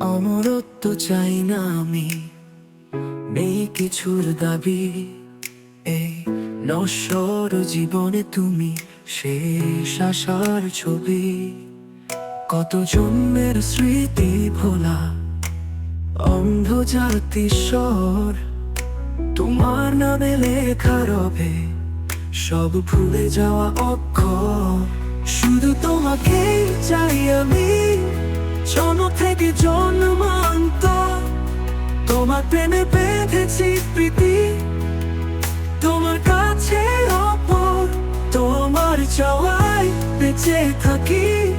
অমরত্ব চাই না আমি, নেই কিছুর দাবি। এই নশ্বর জীবনে তুমি শেষ আশার ছবি। কত জন্মের স্মৃতি ভোলা অন্ধ জাতিস্বর তোমার নামে লেখা রবে, সব ভুলে যাওয়া অক্ষর। শুধু তোমাকে চাই আমি জন্ম থেকে জন্মান্ত। তোমার প্রেমে বেঁধেছি প্রীতি, তোমার কাছে অপর। তোমার চাওয়াই বেঁচে থাকি।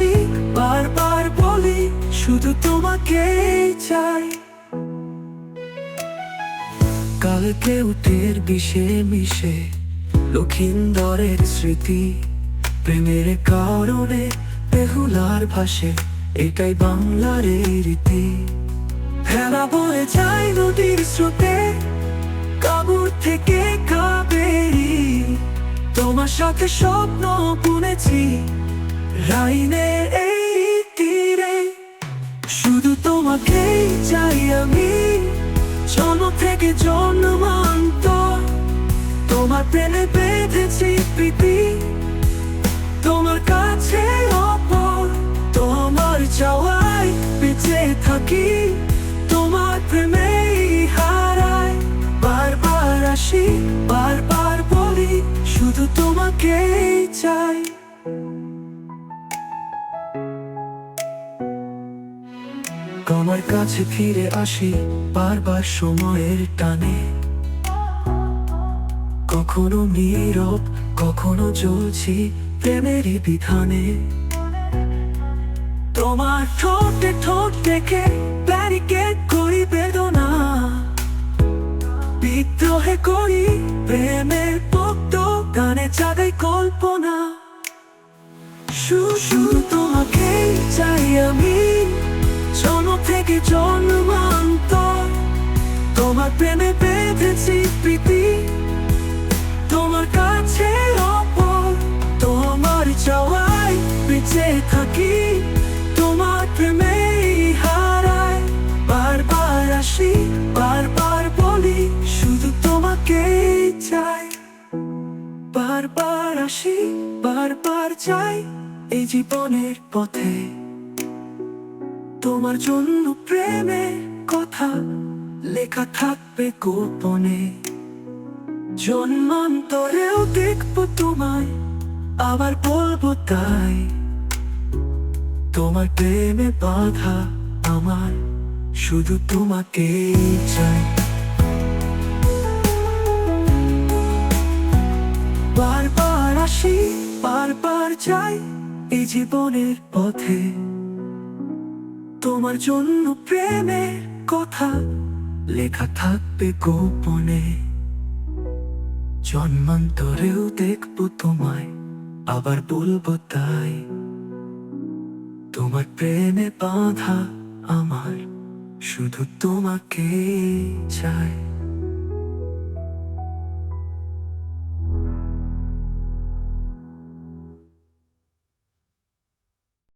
আসি বারবার বলি, শুধু তোমাকে চাই। কালকে উঠের বিষে মিশে লক্ষিন্দরের স্মৃতি, প্রেমের কারণে বেহুলার ভাসে, এটাই বাংলার রীতি। ভেলা বয়ে যায় নদীর স্রোতে, কাবুর থেকে কাবেরি। তোমার সাথে স্বপ্ন বুনেছি রাইনের এই তীরে, শুধু তোমাকেই চাই আমি। জন্ম থেকে জন্মান্ত, তোমার প্রেমে বেঁধেছি প্রীতি। তোমার কাছে অপর তোমার চাওয়াই বেঁচে থাকি। তোমার প্রেমেই হারাই, বারবার আসি, বারবার বলি, শুধু তোমাকেই চাই। তোমার কাছে ফিরে আসি বারবার সময়ের টানে। কখনো নীরব, কখনো চলছি প্রেমেরই বিধানে। তোমার ঠোঁটে ঠোঁট দেখে ব্যারিকেড করি বেদনা। বিদ্রোহে করি প্রেমের পক্ত গানে জাগাই কল্পনা। শু- শুধু তোমাকেই প্রেমে বেঁধেছি প্রীতি। তোমার কাছে অপর তোমার চাওয়াই বেঁচে থাকি। তোমার প্রেমে হারাই, বারবার আসি, বারবার বলি, শুধু তোমাকে চাই। বারবার আসি, বারবার চাই এই জীবনের পথে। তোমার জন্য প্রেমের কথা লেখা থাকবে গোপনে। জন্মান্তরেও দেখব তোমায়, আবার বলব তাই। তোমার প্রেমে বাধা আমার, শুধু তোমাকে চাই। বারবার আসি, বারবার যাই এই জীবনের পথে। তোমার জন্য প্রেমের কথা লেখা থাকবে গোপনে। জন্মান্তরেও দেখব তোমায়, আবার বলব তাই। তোমার প্রেমে বাধা আমার, শুধু তোমাকে চাই।